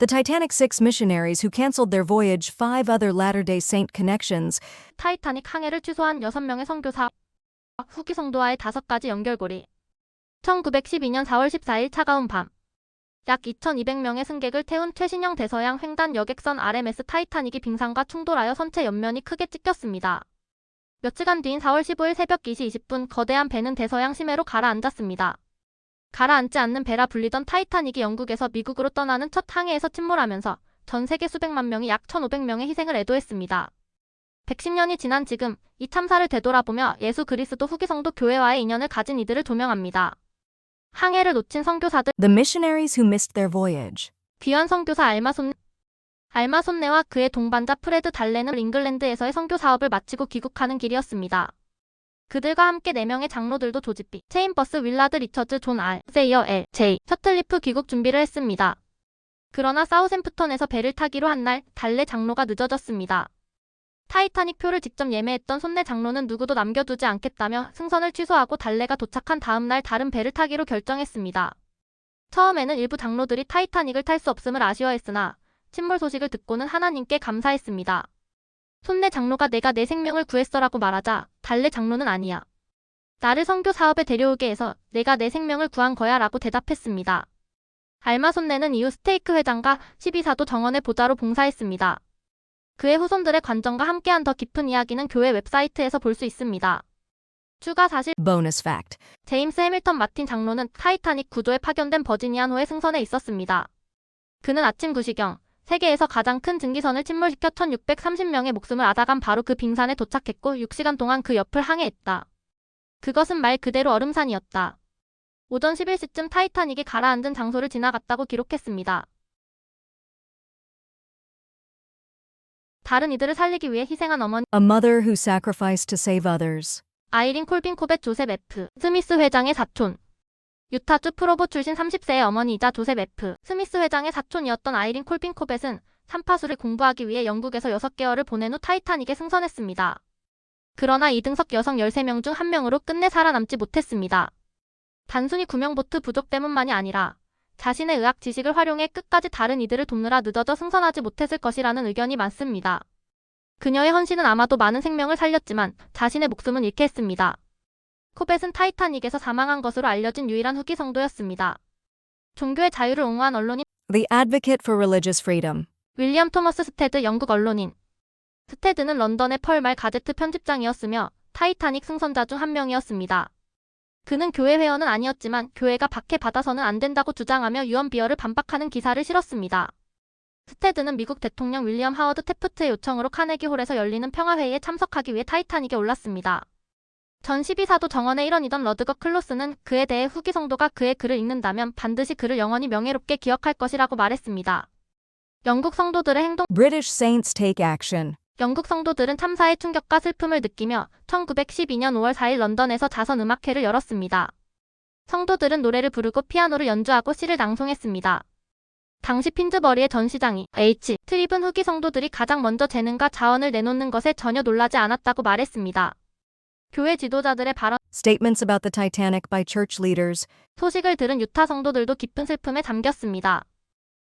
The Titanic Six missionaries who canceled their voyage, five other Latter day Saint connections, 타이타닉 항해를 취소한 6명의 선교사, 후기 성도와의 5가지 연결고리. 1912년 4월 14일 차가운 밤. 약 2,200명의 승객을 태운 최신형 대서양 횡단 여객선 RMS 타이타닉이 빙산과 충돌하여 선체 옆면이 크게 찢겼습니다. 며칠간 뒤인 4월 15일 새벽 2시 20분 거대한 배는 대서양 심해로 가라앉았습니다. 가라앉지 않는 배라 불리던 타이타닉이 영국에서 미국으로 떠나는 첫 항해에서 침몰하면서 전 세계 수백만 명이 약 1,500명의 희생을 애도했습니다. 110년이 지난 지금 이 참사를 되돌아보며 예수 그리스도 후기 성도 교회와의 인연을 가진 이들을 조명합니다. 항해를 놓친 선교사들 the missionaries who missed their voyage. 귀한 선교사 알마손 알마손네와 그의 동반자 프레드 달레는 잉글랜드에서의 선교 사업을 마치고 귀국하는 길이었습니다. 그들과 함께 4명의 장로들도 조집비, 체인버스 윌라드 리처즈 존 알, 세이어 엘, 제이, 셔틀리프 귀국 준비를 했습니다. 그러나 사우샘프턴에서 배를 타기로 한 날 달레 장로가 늦어졌습니다. 타이타닉 표를 직접 예매했던 손내 장로는 누구도 남겨두지 않겠다며 승선을 취소하고 달레가 도착한 다음 날 다른 배를 타기로 결정했습니다. 처음에는 일부 장로들이 타이타닉을 탈 수 없음을 아쉬워했으나 침몰 소식을 듣고는 하나님께 감사했습니다. 손내 장로가 내가 내 생명을 구했어라고 말하자 달래 장로는 아니야. 나를 선교 사업에 데려오게 해서 내가 내 생명을 구한 거야 라고 대답했습니다. 알마 손내는 이후 스테이크 회장과 12사도 정원의 보좌로 봉사했습니다. 그의 후손들의 관점과 함께한 더 깊은 이야기는 교회 웹사이트에서 볼 수 있습니다. 추가 사실 Bonus fact. 제임스 해밀턴 마틴 장로는 타이타닉 구조에 파견된 버지니안호에 승선해 있었습니다. 그는 아침 9시경 세계에서 가장 큰 증기선을 침몰시켜 1630명의 목숨을 앗아간 바로 그 빙산에 도착했고 6시간 동안 그 옆을 항해했다. 그것은 말 그대로 얼음산이었다. 오전 11시쯤 타이타닉이 가라앉은 장소를 지나갔다고 기록했습니다. 다른 이들을 살리기 위해 희생한 어머니 A mother who sacrificed to save others. 아이린 콜빈 코벳 조셉 F. 스미스 회장의 사촌. 유타주 프로보 출신 30세의 어머니이자 조셉 F. 스미스 회장의 사촌이었던 아이린 콜빈 코벳은 삼파수를 공부하기 위해 영국에서 6개월을 보낸 후 타이타닉에 승선했습니다. 그러나 이등석 여성 13명 중 1명으로 끝내 살아남지 못했습니다. 단순히 구명보트 부족 때문만이 아니라 자신의 의학 지식을 활용해 끝까지 다른 이들을 돕느라 늦어져 승선하지 못했을 것이라는 의견이 많습니다. 그녀의 헌신은 아마도 많은 생명을 살렸지만 자신의 목숨은 잃게 했습니다. 코벳은 타이타닉에서 사망한 것으로 알려진 유일한 후기 성도였습니다. 종교의 자유를 옹호한 언론인 The advocate for religious freedom. 윌리엄 토머스 스테드 영국 언론인 스테드는 런던의 펄말 가제트 편집장이었으며 타이타닉 승선자 중 한 명이었습니다. 그는 교회 회원은 아니었지만 교회가 박해 받아서는 안 된다고 주장하며 유언 비어를 반박하는 기사를 실었습니다. 스테드는 미국 대통령 윌리엄 하워드 테프트의 요청으로 카네기 홀에서 열리는 평화회의에 참석하기 위해 타이타닉에 올랐습니다. 전 12사도 정원의 일원이던 러드거 클로스는 그에 대해 후기 성도가 그의 글을 읽는다면 반드시 그를 영원히 명예롭게 기억할 것이라고 말했습니다. 영국 성도들의 행동 British saints take action. 영국 성도들은 참사의 충격과 슬픔을 느끼며 1912년 5월 4일 런던에서 자선 음악회를 열었습니다. 성도들은 노래를 부르고 피아노를 연주하고 시를 낭송했습니다. 당시 핀즈버리의 전 시장이 H. 트립은 후기 성도들이 가장 먼저 재능과 자원을 내놓는 것에 전혀 놀라지 않았다고 말했습니다. 교회 지도자들의 발언, Statements about the Titanic by church leaders. 소식을 들은 유타 성도들도 깊은 슬픔에 잠겼습니다.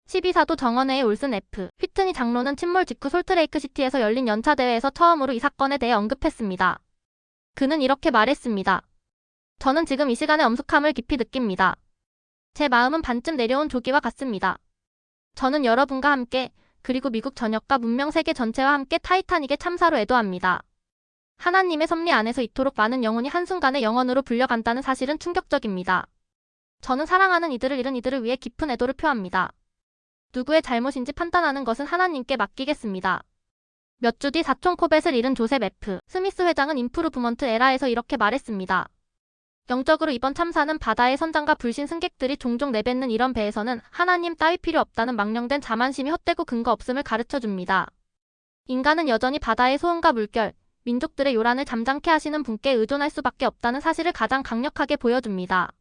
12사도 정원회의 올슨 F. 휘트니 장로는 침몰 직후 솔트레이크 시티에서 열린 연차 대회에서 처음으로 이 사건에 대해 언급했습니다. 그는 이렇게 말했습니다. 저는 지금 이 시간에 엄숙함을 깊이 느낍니다. 제 마음은 반쯤 내려온 조기와 같습니다. 저는 여러분과 함께 그리고 미국 전역과 문명 세계 전체와 함께 타이타닉의 참사로 애도합니다. 하나님의 섭리 안에서 이토록 많은 영혼이 한순간에 영원으로 불려간다는 사실은 충격적입니다. 저는 사랑하는 이들을 잃은 이들을 위해 깊은 애도를 표합니다. 누구의 잘못인지 판단하는 것은 하나님께 맡기겠습니다. 몇 주 뒤 사촌 코벳을 잃은 조셉 F. 스미스 회장은 임프루브먼트 에라에서 이렇게 말했습니다. 영적으로 이번 참사는 바다의 선장과 불신 승객들이 종종 내뱉는 이런 배에서는 하나님 따위 필요 없다는 망령된 자만심이 헛되고 근거 없음을 가르쳐 줍니다. 인간은 여전히 바다의 소음과 물결, 민족들의 요란을 잠잠케 하시는 분께 의존할 수밖에 없다는 사실을 가장 강력하게 보여줍니다.